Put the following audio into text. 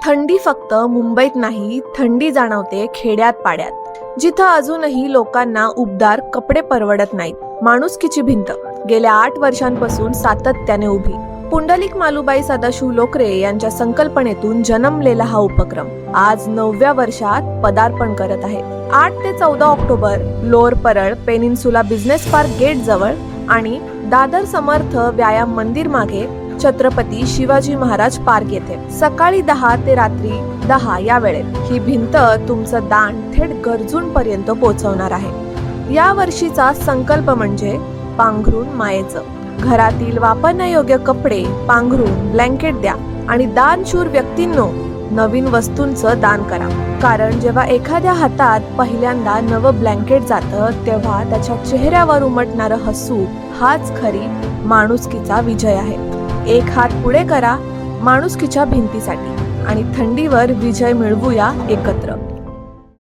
थंडी फक्त मुंबईत नाही थंडी जाणवते खेड्यात पाड्यात. जिथं अजूनही लोकांना उबदार कपडे परवडत नाहीत. माणुसकीची भिंत. गेल्या आठ वर्षांपासून सातत्याने उभी. पुंडलिक मालुबाई सदाशिव लोकरे यांच्या संकल्पनेतून जन्मलेला हा उपक्रम. आज नवव्या वर्षात पदार्पण करत आहे. आठ ते चौदा October Lower Parel peninsula business park gate जवळ आणि दादर समर्थ व्यायाम मंदिर मागे छत्रपती शिवाजी महाराज पार्क येथे. सकाळी दहा ते रात्री दहा या वेळेत. ही भिंत तुमचं दान थेट गरजूंपर्यंत पोहोचवणार आहे. या वर्षीचा संकल्प म्हणजे पांघरून मायेचं. घरातील वापरण्यायोग्य कपडे पांघरून ब्लँकेट द्या आणि दानशूर व्यक्तींनो नवीन वस्तूंचं दान करा. कारण जेव्हा एखाद्या हातात पहिल्यांदा नवं ब्लँकेट जातं तेव्हा त्याच्या चेहऱ्यावर उमटणारं हसू हाच खरी माणुसकीचा विजय आहे. एक हात पुढे करा माणुसकीच्या भिंतीसाठी. आणि थंडीवर विजय मिळवूया एकत्र.